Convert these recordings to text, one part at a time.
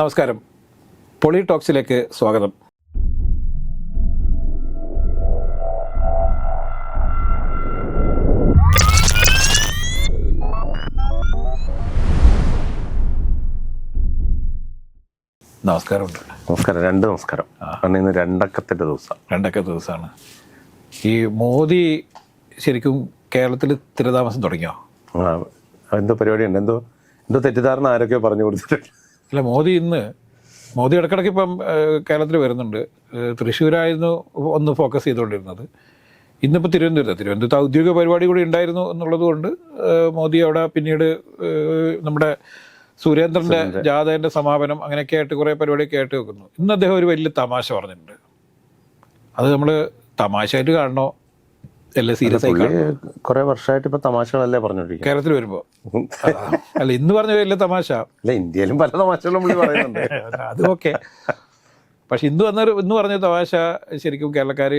നമസ്കാരം. പൊളി ടോക്സിലേക്ക് സ്വാഗതം. നമസ്കാരമുണ്ട് നമസ്കാരം. രണ്ട് നമസ്കാരം. കാരണം ഇന്ന് രണ്ടക്കത്തിന്റെ ദിവസം. രണ്ടക്കത്തെ ദിവസമാണ് ഈ മോദി ശരിക്കും കേരളത്തിൽ സ്ഥിരതാമസം തുടങ്ങിയോ? ആ, എന്തോ പരിപാടിയുണ്ട്. എന്തോ എന്തോ തെറ്റിദ്ധാരണ ആരൊക്കെയോ പറഞ്ഞു കൊടുത്തിട്ടുണ്ട്. അല്ല മോദി ഇന്ന് മോദി ഇടയ്ക്കിടയ്ക്ക് ഇപ്പം കേരളത്തിൽ വരുന്നുണ്ട്. തൃശ്ശൂരായിരുന്നു ഒന്ന് ഫോക്കസ് ചെയ്തുകൊണ്ടിരുന്നത്. ഇന്നിപ്പോൾ തിരുവനന്തപുരത്ത്. തിരുവനന്തപുരത്ത് ഔദ്യോഗിക പരിപാടി കൂടി ഉണ്ടായിരുന്നു എന്നുള്ളത് കൊണ്ട് മോദി അവിടെ പിന്നീട് നമ്മുടെ സുരേന്ദ്രന്റെ ജാഥേന്റെ സമാപനം അങ്ങനെയൊക്കെ ആയിട്ട് കുറേ പരിപാടിയൊക്കെ ആയിട്ട് വെക്കുന്നു. ഇന്ന് അദ്ദേഹം ഒരു വലിയ തമാശ പറഞ്ഞിട്ടുണ്ട്. അത് നമ്മൾ തമാശയായിട്ട് കാണണോ? കുറെ വർഷമായിട്ട് ഇപ്പൊ തമാശകളല്ലേ പറഞ്ഞോണ്ടി കേരളത്തിൽ വരുമ്പോ. അല്ല ഇന്ന് പറഞ്ഞ വലിയ തമാശ. അല്ല ഇന്ത്യയിലും പല തമാശകളും പറയുന്നുണ്ട്. അത് ഓക്കെ. പക്ഷെ ഇന്ന് വന്ന ഇന്ന് പറഞ്ഞ തമാശ ശരിക്കും കേരളക്കാർ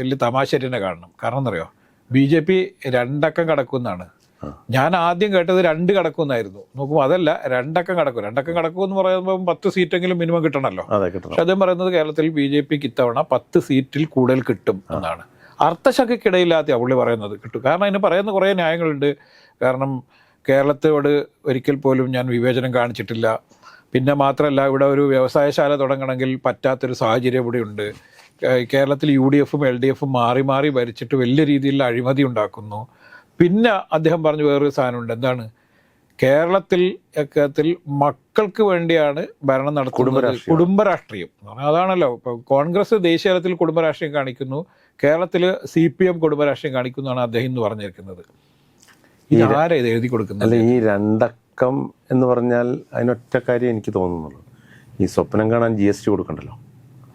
വലിയ തമാശ തന്നെ കാണണം. കാരണം എന്നറിയോ ബി ജെ പി രണ്ടക്കം കടക്കുമെന്നാണ് ഞാൻ ആദ്യം കേട്ടത് രണ്ട് കടക്കുന്നായിരുന്നു. നോക്കുമ്പോൾ അതല്ല രണ്ടക്കം കടക്കും. രണ്ടക്കം കടക്കും എന്ന് പറയുമ്പോൾ പത്ത് സീറ്റെങ്കിലും മിനിമം കിട്ടണമല്ലോ പക്ഷെ അദ്ദേഹം പറയുന്നത് കേരളത്തിൽ ബി ജെ പിക്ക് ഇത്തവണ പത്ത് സീറ്റിൽ കൂടുതൽ കിട്ടും എന്നാണ്. അർത്ഥശങ്കയ്ക്കിടയില്ലാത്ത പുള്ളി പറയുന്നത് കിട്ടും. കാരണം അതിന് പറയുന്ന കുറേ ന്യായങ്ങളുണ്ട്. കാരണം കേരളത്തോട് ഒരിക്കൽ പോലും ഞാൻ വിവേചനം കാണിച്ചിട്ടില്ല. പിന്നെ മാത്രമല്ല ഇവിടെ ഒരു വ്യവസായശാല തുടങ്ങണമെങ്കിൽ പറ്റാത്തൊരു സാഹചര്യം ഇവിടെ ഉണ്ട്. കേരളത്തിൽ യു ഡി എഫും എൽ ഡി എഫും മാറി മാറി ഭരിച്ചിട്ട് വലിയ രീതിയിലുള്ള അഴിമതി ഉണ്ടാക്കുന്നു. പിന്നെ അദ്ദേഹം പറഞ്ഞു വേറൊരു സാധനമുണ്ട്. എന്താണ്? കേരളത്തിൽ എക്കത്തിൽ മക്കൾക്ക് വേണ്ടിയാണ് ഭരണം നടത്തുന്നത് കുടുംബ രാഷ്ട്രീയം എന്ന് അതാണല്ലോ. ഇപ്പോൾ കോൺഗ്രസ് ദേശീയതലത്തിൽ കുടുംബ രാഷ്ട്രീയം കാണിക്കുന്നു. കേരളത്തിൽ സി പി എം കുടുംബ രാഷ്ട്രീയം കാണിക്കുന്നു അദ്ദേഹം എന്ന് പറഞ്ഞിരിക്കുന്നത്. ഇത് എഴുതി കൊടുക്കുന്നത്? അല്ല ഈ രണ്ടക്കം എന്ന് പറഞ്ഞാൽ അതിനൊറ്റ കാര്യം എനിക്ക് തോന്നുന്നുള്ളൂ. ഈ സ്വപ്നം കാണാൻ ജി എസ് ടി കൊടുക്കണ്ടല്ലോ.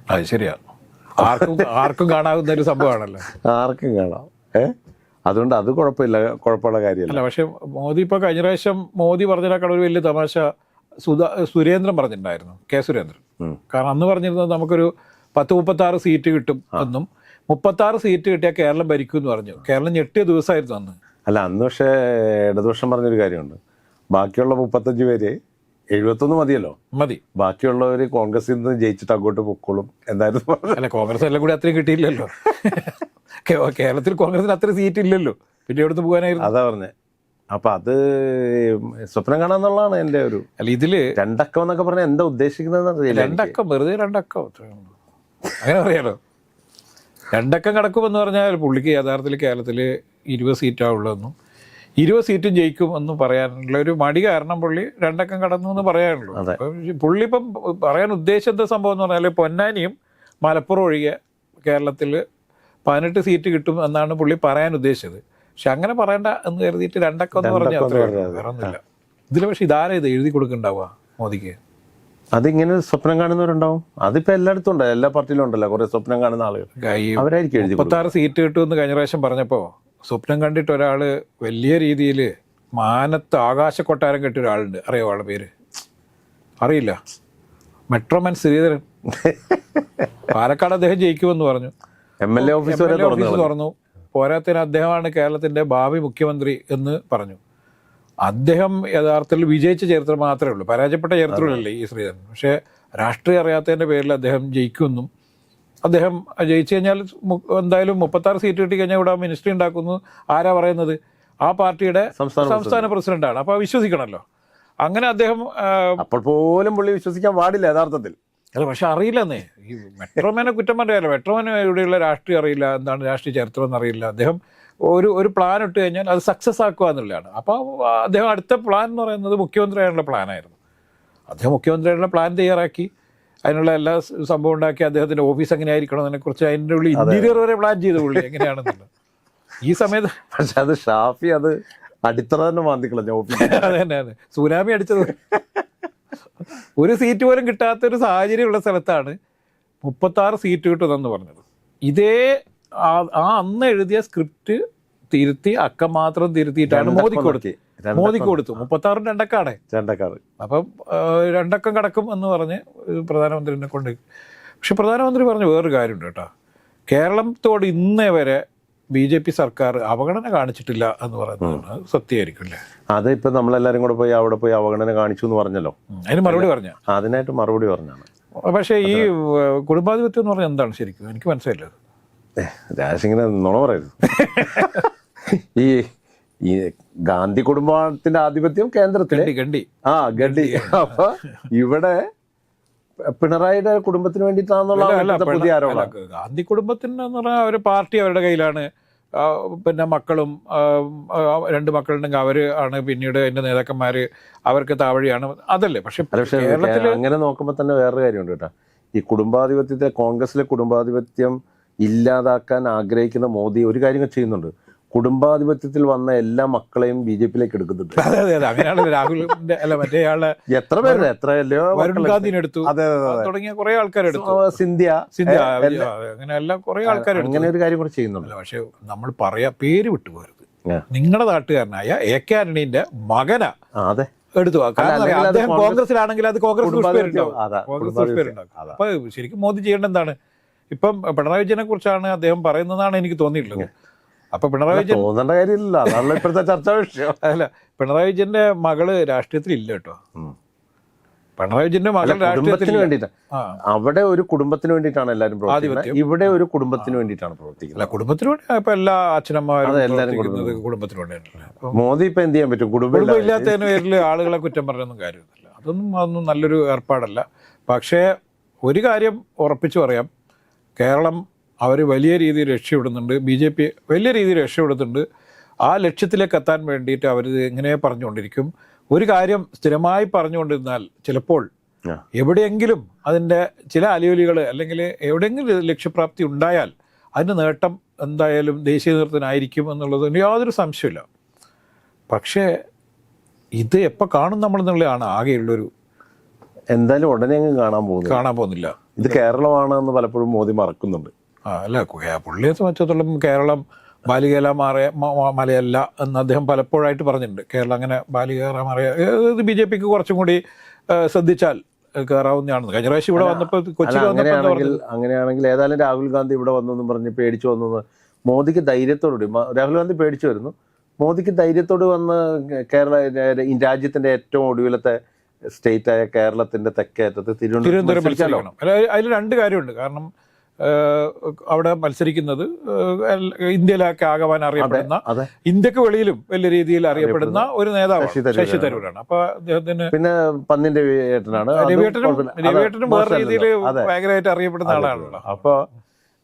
അത് ശരിയാ. ആർക്കും ആർക്കും കാണാവുന്ന ഒരു സംഭവമാണല്ലോ. ആർക്കും കാണാം. ഏ? അതുകൊണ്ട് അത് കുഴപ്പമില്ല കുഴപ്പമുള്ള കാര്യമല്ല. പക്ഷെ മോദി ഇപ്പൊ കഴിഞ്ഞ പ്രാവശ്യം മോദി പറഞ്ഞതിനേക്കാൾ ഒരു വലിയ തമാശ സുധാ സുരേന്ദ്രൻ പറഞ്ഞിട്ടുണ്ടായിരുന്നു കെ സുരേന്ദ്രൻ. കാരണം അന്ന് പറഞ്ഞിരുന്നത് നമുക്കൊരു പത്ത് മുപ്പത്തി ആറ് സീറ്റ് കിട്ടും എന്നും. മുപ്പത്തി ആറ് സീറ്റ് കിട്ടിയാൽ കേരളം ഭരിക്കും എന്ന് പറഞ്ഞു. കേരളം ഞെട്ടിയ ദിവസമായിരുന്നു അന്ന്. അല്ല അന്ന് പക്ഷേ ഇടതുപക്ഷം പറഞ്ഞൊരു കാര്യമുണ്ട്. ബാക്കിയുള്ള മുപ്പത്തഞ്ച് പേര് എഴുപത്തൊന്ന് മതിയല്ലോ? മതി. ബാക്കിയുള്ളവർ കോൺഗ്രസിൽ നിന്ന് ജയിച്ചിട്ട് അങ്ങോട്ട് പൊക്കോളും എന്തായിരുന്നു അല്ല കോൺഗ്രസ് എല്ലാം കൂടി അത്രയും കിട്ടിയില്ലല്ലോ. കേരളത്തിൽ കോൺഗ്രസിന് അത്ര സീറ്റ് ഇല്ലല്ലോ. പിന്നെ എവിടുന്ന് പോകാനായിരുന്നു? അതാ പറഞ്ഞേ. അപ്പൊ അത് സ്വപ്നം കാണാന്നുള്ളതാണ് എന്റെ ഒരു അല്ല ഇതിൽ രണ്ടക്കം എന്നൊക്കെ പറഞ്ഞാൽ എന്താ ഉദ്ദേശിക്കുന്നത്. രണ്ടക്കം വെറുതെ രണ്ടക്കം. അങ്ങനെ പറയാലോ രണ്ടക്കം കിടക്കുമെന്ന് പറഞ്ഞാൽ പുള്ളിക്ക് യഥാർത്ഥത്തിൽ കേരളത്തിൽ ഇരുപത് സീറ്റാ ഉള്ളതെന്നും ഇരുപത് സീറ്റും ജയിക്കും എന്ന് പറയാനുള്ള ഒരു മടി കാരണം പുള്ളി രണ്ടക്കം കടന്നു എന്ന് പറയാനുള്ളൂ. പുള്ളി ഇപ്പം പറയാൻ ഉദ്ദേശിച്ച സംഭവം എന്ന് പറഞ്ഞാൽ പൊന്നാനിയും മലപ്പുറം ഒഴികെ കേരളത്തിൽ പതിനെട്ട് സീറ്റ് കിട്ടും എന്നാണ് പുള്ളി പറയാൻ ഉദ്ദേശിച്ചത്. പക്ഷെ അങ്ങനെ പറയണ്ട എന്ന് കരുതിയിട്ട് രണ്ടക്കം എന്ന് പറഞ്ഞാൽ. വേറെ ഒന്നുമില്ല ഇതിൽ പക്ഷെ ഇതാരാ ഇത് എഴുതി കൊടുക്കണ്ടാവുക മോദിക്ക്? അതിങ്ങനെ സ്വപ്നം കാണുന്നവരുണ്ടാവും. അതിപ്പോ എല്ലായിടത്തും ഉണ്ട്. എല്ലാ പാർട്ടിയിലും ഉണ്ടല്ലോ. കുറെ സ്വപ്നം കാണുന്ന ആളുകൾ. അവരായിരിക്കും എഴുതി. മുപ്പത്താറ് സീറ്റ് കിട്ടുമെന്ന് കഴിഞ്ഞ പ്രാവശ്യം പറഞ്ഞപ്പോ സ്വപ്നം കണ്ടിട്ട് ഒരാൾ വലിയ രീതിയിൽ മാനത്ത് ആകാശ കൊട്ടാരം കെട്ടിയ ഒരാളുണ്ട്. അറിയോ ആളുടെ പേര്? അറിയില്ല. മെട്രോമാൻ ശ്രീധരൻ. പാലക്കാട് അദ്ദേഹം ജയിക്കുമെന്ന് പറഞ്ഞു. എം എൽ എ ഓഫീസ് വരെ തുറന്നു ഓഫീസ് തുറന്നു പോരാത്തിന് അദ്ദേഹമാണ് കേരളത്തിന്റെ ഭാവി മുഖ്യമന്ത്രി എന്ന് പറഞ്ഞു. അദ്ദേഹം യഥാർത്ഥത്തിൽ വിജയിച്ച ചരിത്രം മാത്രമേ ഉള്ളൂ. പരാജയപ്പെട്ട ചരിത്രമല്ലേ ഈ ശ്രീധരൻ? പക്ഷേ രാഷ്ട്രീയം അറിയാത്തതിന്റെ പേരിൽ അദ്ദേഹം ജയിക്കുമെന്നും അദ്ദേഹം ജയിച്ചു കഴിഞ്ഞാൽ എന്തായാലും മുപ്പത്താറ് സീറ്റ് കിട്ടി കഴിഞ്ഞാൽ ഇവിടെ മിനിസ്ട്രി ഉണ്ടാക്കുന്നു. ആരാ പറയുന്നത്? ആ പാർട്ടിയുടെ സംസ്ഥാന പ്രസിഡന്റാണ്. അപ്പോൾ വിശ്വസിക്കണല്ലോ അങ്ങനെ അദ്ദേഹം അപ്പോൾ പോലും പുള്ളി വിശ്വസിക്കാൻ പാടില്ല യഥാർത്ഥത്തിൽ. അല്ല പക്ഷെ അറിയില്ലെന്നേ. ഈ മെട്രോമാനെ കുറ്റം പറയാലോ മെട്രോമാന് ഇവിടെയുള്ള രാഷ്ട്രീയം അറിയില്ല. എന്താണ് രാഷ്ട്രീയ ചരിത്രം എന്നറിയില്ല. അദ്ദേഹം ഒരു ഒരു പ്ലാൻ ഇട്ട് കഴിഞ്ഞാൽ അത് സക്സസ് ആക്കുക എന്നുള്ളതാണ്. അപ്പോൾ അദ്ദേഹം അടുത്ത പ്ലാൻ എന്ന് പറയുന്നത് മുഖ്യമന്ത്രിയായുള്ള പ്ലാനായിരുന്നു അദ്ദേഹം മുഖ്യമന്ത്രിയുടെ പ്ലാൻ തയ്യാറാക്കി. അതിനുള്ള എല്ലാ സംഭവം ഉണ്ടാക്കി. അദ്ദേഹത്തിന്റെ ഓഫീസ് എങ്ങനെയായിരിക്കണം അതിനെക്കുറിച്ച് അതിന്റെ ഉള്ളിൽ ഇന്റീരിയർ വരെ പ്ലാൻ ചെയ്തു പുള്ളി എങ്ങനെയാണെന്നുള്ളത്. ഈ സമയത്ത് പക്ഷെ അത് ഷാഫി അത് അടിത്തറ തന്നെ മാന്തിക്കളഞ്ഞ ഓഫീസ് അത് തന്നെയാണ് സുനാമി അടിച്ചത്. ഒരു സീറ്റ് പോലും കിട്ടാത്ത ഒരു സാഹചര്യമുള്ള സ്ഥലത്താണ് മുപ്പത്താറ് സീറ്റ് കിട്ടുമെന്ന് പറഞ്ഞത്. ഇതേ ആ അന്ന് എഴുതിയ സ്ക്രിപ്റ്റ് തിരുത്തി അക്ക മാത്രം തിരുത്തിയിട്ടാണ് മോദി കൊടുത്തത് മോദി കൊടുത്തു. മുപ്പത്താറും രണ്ടക്കാണ്. രണ്ടക്കാറ് അപ്പം രണ്ടക്കം കടക്കും എന്ന് പറഞ്ഞ് പ്രധാനമന്ത്രിനെ കൊണ്ട് പക്ഷെ പ്രധാനമന്ത്രി പറഞ്ഞ വേറൊരു കാര്യമുണ്ട് കേട്ടോ. കേരളത്തോട് ഇന്നേ വരെ ബി ജെ പി സർക്കാർ അവഗണന കാണിച്ചിട്ടില്ല എന്ന് പറയുന്നതാണ് സത്യമായിരിക്കും അല്ലേ? അത് ഇപ്പൊ നമ്മളെല്ലാരും കൂടെ പോയി അവിടെ പോയി അവഗണന കാണിച്ചു എന്ന് പറഞ്ഞല്ലോ. അതിന് മറുപടി പറഞ്ഞു? അതിനായിട്ട് മറുപടി പറഞ്ഞാണ്. പക്ഷേ ഈ കുടുംബാധിപത്യം എന്ന് പറഞ്ഞാൽ എന്താണ് ശരിക്കും? എനിക്ക് മനസ്സിലായില്ല രാജസിംഗിനെ നുണ പറയരുത്. ഈ ഈ ഗാന്ധി കുടുംബത്തിന്റെ ആധിപത്യം കേന്ദ്രത്തിലെ? ഗണ്ടി ഗണ്ടി ആ ഗഡി അപ്പൊ ഇവിടെ പിണറായിയുടെ കുടുംബത്തിന് വേണ്ടിയിട്ടാണെന്നുള്ള അല്ല, പുതിയ ആരോപണം. ഗാന്ധി കുടുംബത്തിന് പറഞ്ഞാൽ ഒരു പാർട്ടി അവരുടെ കയ്യിലാണ്. പിന്നെ മക്കളും രണ്ട് മക്കളുണ്ടെങ്കിൽ അവർ ആണ് പിന്നീട് അതിന്റെ നേതാക്കന്മാര് അവർക്ക് താവഴിയാണ്. അതല്ലേ പക്ഷെ കേരളത്തിൽ അങ്ങനെ നോക്കുമ്പോൾ തന്നെ വേറൊരു കാര്യമുണ്ട് കേട്ടോ. ഈ കുടുംബാധിപത്യത്തെ കോൺഗ്രസിലെ കുടുംബാധിപത്യം ഇല്ലാതാക്കാൻ ആഗ്രഹിക്കുന്ന മോദി ഒരു കാര്യം ചെയ്യുന്നുണ്ട്. കുടുംബാധിപത്യത്തിൽ വന്ന എല്ലാ മക്കളെയും ബി ജെ പിയിലേക്ക് എടുക്കുന്നുണ്ട്. അതെ അതെ അതെ. അങ്ങനെയാണ് രാഹുലിന്റെ അല്ല മറ്റേ ആളെ എത്ര പേര് എത്ര വരുൺ ഗാന്ധിനെ എടുത്തു. അതെ തുടങ്ങിയ കുറെ ആൾക്കാരെടുത്തു സിന്ധ്യ. സിന്ധ്യ അങ്ങനെ എല്ലാം കുറെ ആൾക്കാരെടുത്തു അങ്ങനെ ഒരു കാര്യം കൂടെ ചെയ്യുന്നുണ്ട്. പക്ഷെ നമ്മൾ പറയാ പേര് വിട്ടുപോകരുത്. നിങ്ങളുടെ നാട്ടുകാരനായ എ കെ ആന്റണീന്റെ മകനാ അതെ. എടുത്തു. അദ്ദേഹം കോൺഗ്രസ്- കോൺഗ്രസിലാണെങ്കിൽ അത് കോൺഗ്രസ് പേരുണ്ടാവും. അപ്പൊ ശരിക്കും മോദി ചെയ്യേണ്ട എന്താണ്? ഇപ്പം പിണറായി വിജയനെ കുറിച്ചാണ് അദ്ദേഹം പറയുന്നതാണ് എനിക്ക് തോന്നിയിട്ടുള്ളത്. അപ്പൊ പിണറായി വിജയൻ തോന്നേണ്ട കാര്യമില്ല. അതാണല്ലോ ഇപ്പോഴത്തെ ചർച്ചാ വിഷയം. അല്ല പിണറായി വിജയന്റെ മകൾ രാഷ്ട്രീയത്തിൽ ഇല്ല കേട്ടോ. പിണറായി വിജയന്റെ മകൾ കുടുംബത്തിന് വേണ്ടിട്ടാണ് വേണ്ടിയിട്ട്. അവിടെ ഒരു കുടുംബത്തിന് വേണ്ടിയിട്ടാണ് എല്ലാവരും പ്രവർത്തിക്കുന്നത്. ഇവിടെ ഒരു കുടുംബത്തിന് വേണ്ടിയിട്ടാണ് പ്രവർത്തിക്കുന്നത്. കുടുംബത്തിന് വേണ്ടി ഇപ്പൊ എല്ലാ അച്ഛനമ്മമാരും എല്ലാവരും കുടുംബത്തിന് വേണ്ടിയല്ലേ മോദി ഇപ്പൊ എന്ത് ചെയ്യാൻ പറ്റും? കുടുംബം ഇല്ലാത്തതിന് പേരിൽ ആളുകളെ കുറ്റം പറഞ്ഞൊന്നും കാര്യമൊന്നുമില്ല അതൊന്നും അതൊന്നും നല്ലൊരു ഏർപ്പാടല്ല. പക്ഷേ ഒരു കാര്യം ഉറപ്പിച്ചു പറയാം. കേരളം അവർ വലിയ രീതിയിൽ രക്ഷപ്പെടുന്നുണ്ട്. ബി ജെ പി വലിയ രീതിയിൽ രക്ഷപ്പെടുന്നുണ്ട്. ആ ലക്ഷ്യത്തിലേക്ക് എത്താൻ വേണ്ടിയിട്ട് അവർ എങ്ങനെ പറഞ്ഞുകൊണ്ടിരിക്കും. ഒരു കാര്യം സ്ഥിരമായി പറഞ്ഞുകൊണ്ടിരുന്നാൽ ചിലപ്പോൾ എവിടെയെങ്കിലും അതിന്റെ ചില അലിയൊലികൾ അല്ലെങ്കിൽ എവിടെയെങ്കിലും ലക്ഷ്യപ്രാപ്തി ഉണ്ടായാൽ അതിന്റെ നേട്ടം എന്തായാലും ദേശീയ നേതൃത്വത്തിനായിരിക്കും എന്നുള്ളത് യാതൊരു സംശയമില്ല പക്ഷേ ഇത് എപ്പോൾ കാണും നമ്മൾ എന്നുള്ളതാണ് ആകെയുള്ളൊരു എന്തായാലും ഉടനെ അങ്ങ് കാണാൻ പോകുന്നു കാണാൻ പോകുന്നില്ല. ഇത് കേരളമാണ് എന്ന് പലപ്പോഴും മോദി മറക്കുന്നുണ്ട്. ആ അല്ല പുള്ളിയെ സംബന്ധിച്ചിടത്തോളം കേരളം ബാലികേല മാറിയ മലയല്ല എന്ന് അദ്ദേഹം പലപ്പോഴായിട്ട് പറഞ്ഞിട്ടുണ്ട്. കേരളം അങ്ങനെ ബാലികേറ മാറിയ ഇത് ബി ജെ പിക്ക് കുറച്ചും കൂടി ശ്രദ്ധിച്ചാൽ കയറാവുന്നതാണെന്ന് കഴിഞ്ഞ പ്രാവശ്യം ഇവിടെ വന്നപ്പോൾ കൊച്ചി കൊച്ചിയിൽ വന്നപ്പോൾ അങ്ങനെയാണെങ്കിൽ അങ്ങനെയാണെങ്കിൽ ഏതായാലും രാഹുൽ ഗാന്ധി ഇവിടെ വന്നെന്നും പറഞ്ഞ് പേടിച്ചു വന്നു മോദിക്ക് ധൈര്യത്തോടുകൂടി രാഹുൽ ഗാന്ധി പേടിച്ചു വരുന്നു. മോദിക്ക് ധൈര്യത്തോട് വന്ന് കേരള രാജ്യത്തിന്റെ ഏറ്റവും ഒടുവിലത്തെ സ്റ്റേറ്റ് ആയ കേരളത്തിന്റെ തെക്കേ അറ്റത്ത് തിരുവനന്തപുരം അതിൽ രണ്ട് കാര്യമുണ്ട്. കാരണം അവിടെ മത്സരിക്കുന്നത് ഇന്ത്യയിലൊക്കെ ആകവാൻ അറിയപ്പെടുന്ന ഇന്ത്യയ്ക്ക് വെളിയിലും വലിയ രീതിയിൽ അറിയപ്പെടുന്ന ഒരു നേതാവ് ശശി തരൂരാണ്. അപ്പൊ അദ്ദേഹത്തിന് പിന്നെ പന്നിന്റെ രവിയേട്ടനാണ്. രവിയേട്ടനും വേറെ രീതിയിൽ ഭയങ്കരമായിട്ട് അറിയപ്പെടുന്ന ആളാണല്ലോ. അപ്പൊ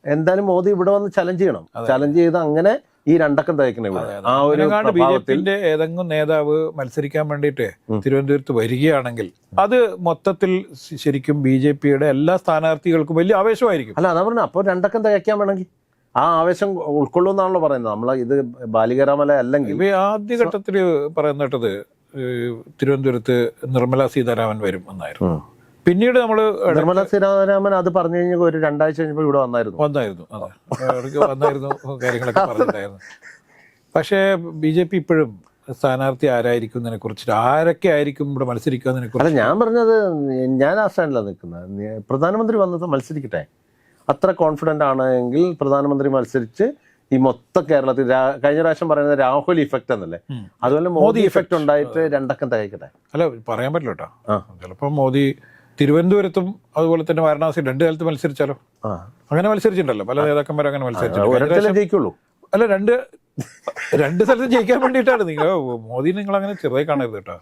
എന്തായാലും മോദി ഇവിടെ വന്ന് ചലഞ്ച് ചെയ്യണം. ചലഞ്ച് ചെയ്ത് അങ്ങനെ ഈ രണ്ടക്കം തയ്ക്കണം ഇവിടെ. ആ ഒരു അതിനെങ്ങാണ്ട് ബി ജെ പ്രഭാവത്തിൽ പിന്റെ ഏതെങ്കിലും നേതാവ് മത്സരിക്കാൻ വേണ്ടിയിട്ട് തിരുവനന്തപുരത്ത് വരികയാണെങ്കിൽ അത് മൊത്തത്തിൽ ശരിക്കും ബി ജെ പിയുടെ എല്ലാ സ്ഥാനാർത്ഥികൾക്കും വലിയ ആവേശമായിരിക്കും. അല്ല അതാ പറഞ്ഞു. അപ്പോൾ രണ്ടക്കം തയ്ക്കാൻ വേണമെങ്കിൽ ആ ആവേശം ഉൾക്കൊള്ളുന്നാണല്ലോ പറയുന്നത്. നമ്മൾ ഇത് ബാലികരാമല അല്ലെങ്കിൽ ആദ്യഘട്ടത്തിൽ പറയുന്ന കേട്ടത് ഏഹ്, തിരുവനന്തപുരത്ത് നിർമ്മല സീതാരാമൻ വരും എന്നായിരുന്നു. പിന്നീട് നമ്മൾ നിർമ്മല സീതാരാമൻ അത് പറഞ്ഞു കഴിഞ്ഞപ്പോൾ ഒരു രണ്ടാഴ്ച കഴിഞ്ഞപ്പോൾ ഇവിടെ വന്നായിരുന്നു. വന്നായിരുന്നു അതെ. വന്നായിരുന്നു കാര്യങ്ങളൊക്കെ പറഞ്ഞിട്ടുണ്ടായിരുന്നു. പക്ഷേ ബി ജെ പി ഇപ്പോഴും സ്ഥാനാർത്ഥി ആരായിരിക്കും എന്നതിനെ കുറിച്ചിട്ട് ആരൊക്കെ ആയിരിക്കും ഇവിടെ മത്സരിക്കുക എന്നതിനെ കുറിച്ച് ഞാൻ പറഞ്ഞത് ഞാൻ ആ സ്റ്റാൻഡിലാണ് നിൽക്കുന്നത്. പ്രധാനമന്ത്രി വന്നത് മത്സരിക്കട്ടെ. അത്ര കോൺഫിഡന്റ് ആണ് എങ്കിൽ പ്രധാനമന്ത്രി മത്സരിച്ച് ഈ മൊത്ത കേരളത്തിൽ കഴിഞ്ഞ പ്രാവശ്യം പറയുന്നത് രാഹുൽ ഇഫക്റ്റ് എന്നല്ലേ. അതുപോലെ മോദി ഇഫക്റ്റ് ഉണ്ടായിട്ട് രണ്ടക്കം തയ്ക്കട്ടെ അല്ല പറയാൻ പറ്റില്ല കേട്ടോ. ചിലപ്പോൾ മോദി തിരുവനന്തപുരത്തും അതുപോലെ തന്നെ വാരണാസി രണ്ട് കാലത്ത് മത്സരിച്ചാലോ? അങ്ങനെ മത്സരിച്ചിട്ടുണ്ടല്ലോ. പല നേതാക്കന്മാരും അങ്ങനെ മത്സരിച്ചു അല്ല രണ്ട് രണ്ട് സ്ഥലത്ത് ജയിക്കാൻ വേണ്ടിയിട്ടാണ്. നിങ്ങൾ മോദി നിങ്ങൾ അങ്ങനെ ചെറുതായി കാണരുത് കേട്ടോ.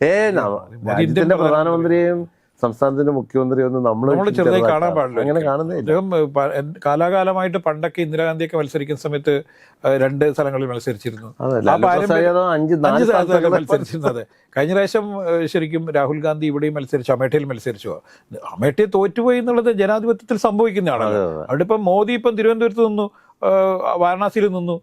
ഏ പ്രധാനമന്ത്രിയെയും സംസ്ഥാനത്തിന്റെ മുഖ്യമന്ത്രി ഒന്ന് നമ്മൾ ചെറുതായി കാണാൻ പാടില്ല. അങ്ങനെ കാണുന്നില്ല കാലാകാലമായിട്ട് പണ്ടൊക്കെ ഇന്ദിരാഗാന്ധിയൊക്കെ മത്സരിക്കുന്ന സമയത്ത് രണ്ട് സ്ഥലങ്ങളിൽ മത്സരിച്ചിരുന്നു. അഞ്ച് സ്ഥലത്തൊക്കെ മത്സരിച്ചിരുന്നത്. കഴിഞ്ഞ പ്രാവശ്യം ശരിക്കും രാഹുൽ ഗാന്ധി ഇവിടെയും മത്സരിച്ചു അമേഠിയിൽ മത്സരിച്ചു. അമേഠിയെ തോറ്റുപോയി എന്നുള്ളത് ജനാധിപത്യത്തിൽ സംഭവിക്കുന്നതാണ്. അവിടെ ഇപ്പം മോദി ഇപ്പം തിരുവനന്തപുരത്ത് നിന്നു വാരണാസിയിൽ നിന്നു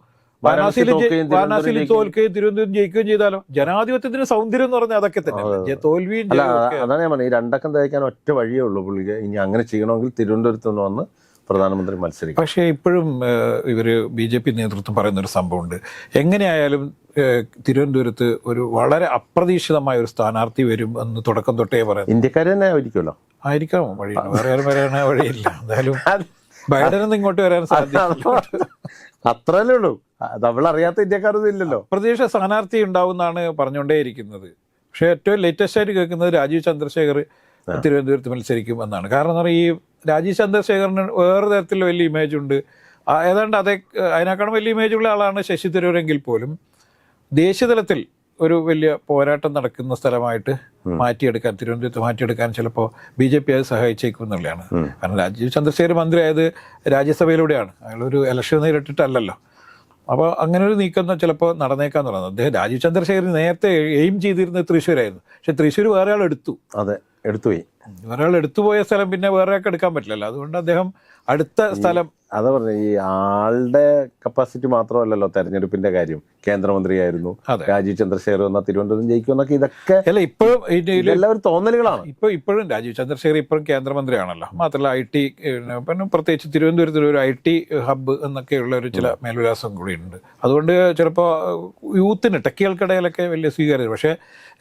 വാരണാസിയിൽ വാരണാസി തോൽക്കുകയും വാരണാസിയിൽ തിരുവനന്തപുരം തോൽക്കുകയും തിരുവനന്തപുരം ജയിക്കുകയും ചെയ്താലോ? ജനാധിപത്യത്തിന് സൗന്ദര്യം എന്ന് പറഞ്ഞാൽ അതൊക്കെ തന്നെ. തോൽവിയും അതാണ് ഞാൻ പറഞ്ഞത്. ഈ രണ്ടക്കം തയ്ക്കാൻ ഒറ്റ വഴിയേ ഉള്ളൂ പുള്ളിക്ക്. ഇനി അങ്ങനെ ചെയ്യണമെങ്കിൽ തിരുവനന്തപുരത്ത് നിന്ന് വന്ന് പ്രധാനമന്ത്രി മത്സരിക്കും. പക്ഷേ ഇപ്പോഴും ഇവർ ഇവർ ബി ജെ പി നേതൃത്വം പറയുന്ന ഒരു സംഭവമുണ്ട്. എങ്ങനെയായാലും തിരുവനന്തപുരത്ത് ഒരു വളരെ അപ്രതീക്ഷിതമായ ഒരു സ്ഥാനാർത്ഥി വരും എന്ന് തുടക്കം തൊട്ടേ പറയാം ഇന്ത്യക്കാർ തന്നെ ആയിരിക്കുമല്ലോ. ആയിരിക്കാം. വഴി വേറെ ആരും വരാൻ വഴിയില്ല. എന്തായാലും ബൈഡനൊന്നും ഇങ്ങോട്ട് വരാൻ സാധ്യത അത്രല്ലേ ഉള്ളൂ. നമ്മൾ അറിയാത്ത ഇന്ത്യക്കാരൊന്നും ഇല്ലല്ലോ. പ്രതീക്ഷ സ്ഥാനാർത്ഥി ഉണ്ടാവുമെന്നാണ് പറഞ്ഞുകൊണ്ടേയിരിക്കുന്നത്. പക്ഷേ ഏറ്റവും ലേറ്റസ്റ്റ് ആയിട്ട് കേൾക്കുന്നത് രാജീവ് ചന്ദ്രശേഖർ തിരുവനന്തപുരത്ത് മത്സരിക്കും എന്നാണ്. കാരണം എന്ന് പറഞ്ഞാൽ ഈ രാജീവ് ചന്ദ്രശേഖറിന് വേറെ തരത്തിൽ വലിയ ഇമേജ് ഉണ്ട്. ഏതാണ്ട് അതേ അതിനേക്കാളും വലിയ ഇമേജ് ഉള്ള ആളാണ് ശശി തരൂരെങ്കിൽ പോലും. ദേശീയതലത്തിൽ ഒരു വലിയ പോരാട്ടം നടക്കുന്ന സ്ഥലമായിട്ട് മാറ്റിയെടുക്കാൻ തിരുവനന്തപുരത്ത് മാറ്റിയെടുക്കാൻ ചിലപ്പോൾ ബി ജെ പി അത് സഹായിച്ചേക്കും എന്നുള്ളതാണ്. കാരണം രാജീവ് ചന്ദ്രശേഖർ മന്ത്രിയായത് രാജ്യസഭയിലൂടെയാണ്. അയാളൊരു ഇലക്ഷൻ നേരിട്ടിട്ടല്ലല്ലോ. അപ്പോൾ അങ്ങനെ ഒരു നീക്കം ചിലപ്പോൾ നടന്നേക്കാന്ന് പറയുന്നത്. അദ്ദേഹം രാജീവ് ചന്ദ്രശേഖർ നേരത്തെ എയിം ചെയ്തിരുന്നത് തൃശ്ശൂരായിരുന്നു. പക്ഷെ തൃശ്ശൂർ വേറെ ആൾ എടുത്തു അതെ എടുത്തുപോയി. ആൾ എടുത്തുപോയ സ്ഥലം പിന്നെ വേറെ ഒക്കെ എടുക്കാൻ പറ്റില്ലല്ലോ. അതുകൊണ്ട് അദ്ദേഹം അടുത്ത സ്ഥലം അതാ പറഞ്ഞ ഈ ആളുടെ കപ്പാസിറ്റി മാത്രമല്ലല്ലോ തെരഞ്ഞെടുപ്പിന്റെ കാര്യം. കേന്ദ്രമന്ത്രിയായിരുന്നു. രാജീവ് ചന്ദ്രശേഖർ വന്ന തിരുവനന്തപുരം ജയിക്കുമെന്നൊക്കെ ഇതൊക്കെ അല്ല ഇപ്പോഴും എല്ലാവരും തോന്നലുകളാണ്. ഇപ്പൊ ഇപ്പോഴും രാജീവ് ചന്ദ്രശേഖർ ഇപ്പോഴും കേന്ദ്രമന്ത്രിയാണല്ലോ. മാത്രമല്ല ഐ ടി പിന്നെ പ്രത്യേകിച്ച് തിരുവനന്തപുരത്തിൽ ഒരു ഐ ടി ഹബ്ബ് എന്നൊക്കെയുള്ള ഒരു ചില മേൽവിലാസം കൂടിയുണ്ട്. അതുകൊണ്ട് ചിലപ്പോൾ യൂത്തിന് ടെക്കികൾക്കിടയിലൊക്കെ വലിയ സ്വീകാര്യത. പക്ഷേ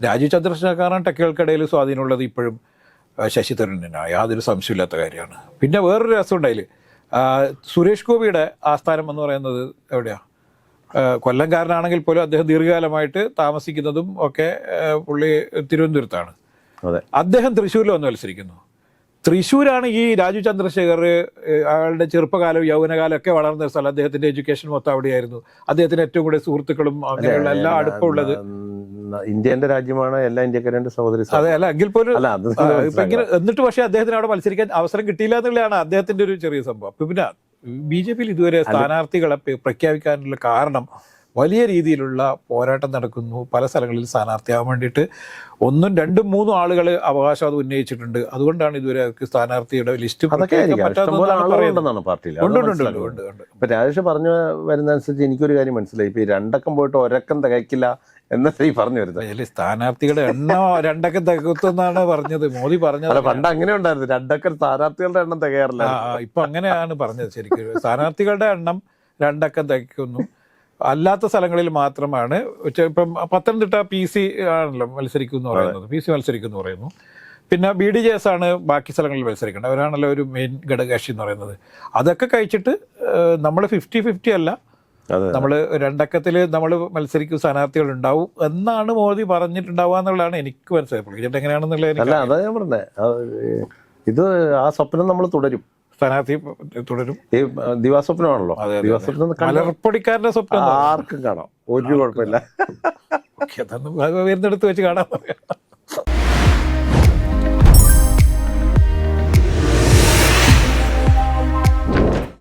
രാജീവ് ചന്ദ്രശേഖരൻ ടെക്കികൾക്കിടയിൽ സ്വാധീനമുള്ളത് ഇപ്പോഴും. ശശി തരൂരിനാണ് യാതൊരു സംശയമില്ലാത്ത കാര്യമാണ്. പിന്നെ വേറൊരു രസം ഉണ്ടായിൽ സുരേഷ് ഗോപിയുടെ ആസ്ഥാനം എന്ന് പറയുന്നത് എവിടെയാണ് കൊല്ലംകാരനാണെങ്കിൽ പോലും അദ്ദേഹം ദീർഘകാലമായിട്ട് താമസിക്കുന്നതും ഒക്കെ പുള്ളി തിരുവനന്തപുരത്താണ്. അദ്ദേഹം തൃശ്ശൂരിൽ വന്ന് മത്സരിക്കുന്നു. തൃശ്ശൂരാണ് ഈ രാജു ചന്ദ്രശേഖർ അയാളുടെ ചെറുപ്പകാലം യൗവനകാലം ഒക്കെ വളർന്ന സ്ഥലം. അദ്ദേഹത്തിന്റെ എഡ്യൂക്കേഷൻ മൊത്തം അവിടെയായിരുന്നു. അദ്ദേഹത്തിന് ഏറ്റവും കൂടുതൽ സുഹൃത്തുക്കളും അങ്ങനെയുള്ള എല്ലാ അടുപ്പമുള്ളത്. ഇന്ത്യന്റെ രാജ്യമാണ് എല്ലാ ഇന്ത്യക്കാരുടെ സഹോദരി. അതെ അല്ല എങ്കിൽ പോലും എന്നിട്ട് പക്ഷേ അദ്ദേഹത്തിന് അവിടെ മത്സരിക്കാൻ അവസരം കിട്ടിയില്ല എന്നുള്ളതാണ് അദ്ദേഹത്തിന്റെ ഒരു ചെറിയ സംഭവം. പിന്നെ ബി ജെ പിയിൽ ഇതുവരെ സ്ഥാനാർത്ഥികളെ പ്ര- പ്രഖ്യാപിക്കാനുള്ള കാരണം വലിയ രീതിയിലുള്ള പോരാട്ടം നടക്കുന്നു. പല സ്ഥലങ്ങളിൽ സ്ഥാനാർത്ഥിയാവാൻ വേണ്ടിയിട്ട് ഒന്നും രണ്ടും മൂന്നും ആളുകൾ അവകാശവാദം ഉന്നയിച്ചിട്ടുണ്ട്. അതുകൊണ്ടാണ് ഇതുവരെ അവർക്ക് സ്ഥാനാർത്ഥിയുടെ ലിസ്റ്റ് ഇപ്പൊ രാജേഷ് പറഞ്ഞു വരുന്നതനുസരിച്ച് എനിക്കൊരു കാര്യം മനസ്സിലായി. ഇപ്പൊ രണ്ടക്കം പോയിട്ട് ഒരക്കം തികയ്ക്കില്ല എന്നല്ലേ ഈ പറഞ്ഞു വരുന്നത്? സ്ഥാനാർത്ഥികളുടെ എണ്ണം രണ്ടക്കം തികത്തുന്നാണ് പറഞ്ഞത്. മോദി പറഞ്ഞത് പണ്ട് അങ്ങനെ ഉണ്ടായിരുന്നു. രണ്ടക്കം സ്ഥാനാർത്ഥികളുടെ എണ്ണം തികയാറില്ല. ഇപ്പൊ അങ്ങനെയാണ് പറഞ്ഞത് ശരിക്കും. സ്ഥാനാർത്ഥികളുടെ എണ്ണം രണ്ടക്കം തികയ്ക്കുന്നു. അല്ലാത്ത സ്ഥലങ്ങളിൽ മാത്രമാണ്. ഇപ്പം പത്തനംതിട്ട പി സി ആണല്ലോ മത്സരിക്കും എന്ന് പറയുന്നത്. പി സി മത്സരിക്കും എന്ന് പറയുന്നു. പിന്നെ ബി ഡി ജെ എസ് ആണ് ബാക്കി സ്ഥലങ്ങളിൽ മത്സരിക്കേണ്ടത്. അവരാണല്ലോ ഒരു മെയിൻ ഘടകകക്ഷി എന്ന് പറയുന്നത്. അതൊക്കെ കഴിച്ചിട്ട് നമ്മൾ ഫിഫ്റ്റി ഫിഫ്റ്റി അല്ല. നമ്മൾ രണ്ടക്കത്തിൽ നമ്മൾ മത്സരിക്കും സ്ഥാനാർത്ഥികൾ ഉണ്ടാവും എന്നാണ് മോദി പറഞ്ഞിട്ടുണ്ടാവുക എന്നുള്ളതാണ് എനിക്ക് മനസ്സിലായത് എങ്ങനെയാണെന്നുള്ളത് അല്ല അതാ ഞാൻ പറഞ്ഞേ. ഇത് ആ സ്വപ്നം നമ്മൾ തുടരും. സ്ഥാനാർത്ഥി തുടരും. ഈ ദിവാസ്വപ്നമാണല്ലോ. ദിവാസ്വപ്നം കണ്ട മലർപ്പൊടിക്കാരന്റെ സ്വപ്നം ആർക്കും കാണാം. ഒരു കുഴപ്പമില്ല. വരുന്നിടത്ത് വെച്ച് കാണാൻ പറയാം.